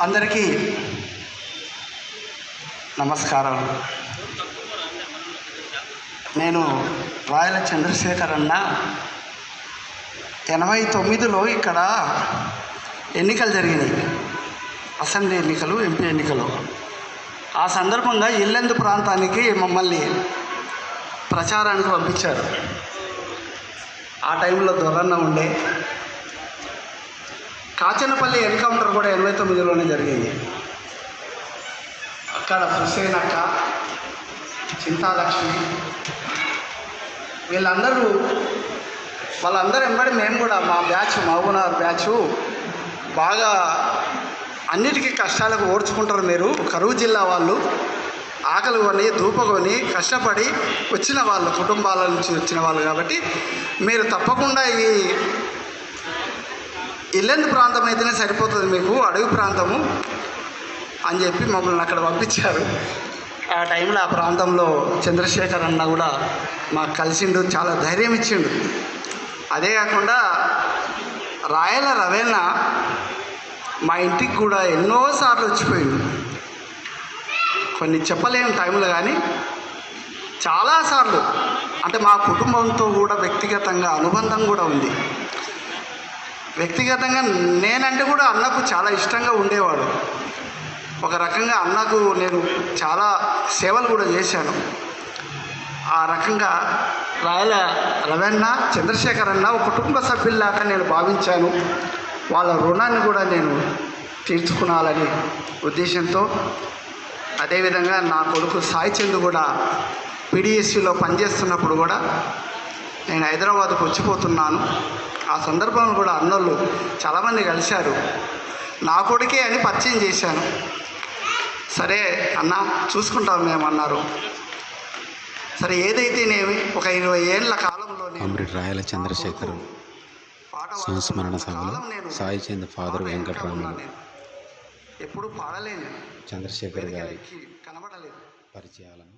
అందరికీ నమస్కారం నేను రాయల చంద్రశేఖర్ అన్న. ఎనభై తొమ్మిదిలో ఇక్కడ ఎన్నికలు జరిగినాయి. అసెంబ్లీ ఎన్నికలు ఎంపీ ఎన్నికలు. ఆ సందర్భంగా ఇల్లెందు ప్రాంతానికి మమ్మల్ని ప్రచారానికి పంపించారు. ఆ టైంలో దొరన్న ఉండే. కాచనపల్లి ఎన్కౌంటర్ కూడా ఎనభై తొమ్మిదిలోనే జరిగింది. అక్కడ హుసేన్ అక్క చింతాలక్ష్మి వీళ్ళందరూ వాళ్ళందరూ వెంబడి మేము కూడా మా బ్యాచ్ మహబూబ్నగర్ బ్యాచ్ బాగా అన్నిటికీ కష్టాలకు ఓడ్చుకుంటారు మీరు. కరువు జిల్లా వాళ్ళు ఆకలి కొని దూప కొని కష్టపడి వచ్చిన వాళ్ళు కుటుంబాల నుంచి వచ్చిన వాళ్ళు కాబట్టి మీరు తప్పకుండా ఈ ఇల్లెందు ప్రాంతం అయితేనే సరిపోతుంది మీకు అడవి ప్రాంతము అని చెప్పి మమ్మల్ని అక్కడ పంపించారు. ఆ టైంలో ఆ ప్రాంతంలో చంద్రశేఖర్ అన్న కూడా మాకు కలిసిండు చాలా ధైర్యం ఇచ్చిండు. అదే కాకుండా రాయల రవేణ మా ఇంటికి కూడా ఎన్నోసార్లు వచ్చిపోయింది కొన్ని చెప్పలేని టైంలో కానీ చాలాసార్లు అంటే మా కుటుంబంతో కూడా వ్యక్తిగతంగా అనుబంధం కూడా ఉంది. వ్యక్తిగతంగా నేనంటే కూడా అన్నకు చాలా ఇష్టంగా ఉండేవాడు. ఒక రకంగా అన్నకు నేను చాలా సేవలు కూడా చేశాను. ఆ రకంగా రాయల రవణ చంద్రశేఖర్ అన్న ఒక కుటుంబ సభ్యుల్లాగా నేను భావించాను. వాళ్ళ రుణాన్ని కూడా నేను తీర్చుకునాలని ఉద్దేశంతో అదేవిధంగా నా కొడుకు సాయి చంద్ కూడా పీడిఎస్సిలో పనిచేస్తున్నప్పుడు కూడా నేను హైదరాబాద్కు వచ్చిపోతున్నాను. ఆ సందర్భంలో కూడా అన్నోళ్ళు చాలామంది కలిశారు. నా కొడుకే అని పరిచయం చేశాను. సరే అన్న చూసుకుంటాం మేము అన్నారు. సరే ఏదైతేనేమి ఒక ఇరవై ఏళ్ళ కాలంలో రాయల చంద్రశేఖర్ సంస్మరణ సభలో సాయి చంద్ ఫాదర్ ఉన్నాను. ఎప్పుడు పాడలేను. చంద్రశేఖర్ గారి వేదికకి కనబడలేదు. పరిచయాలను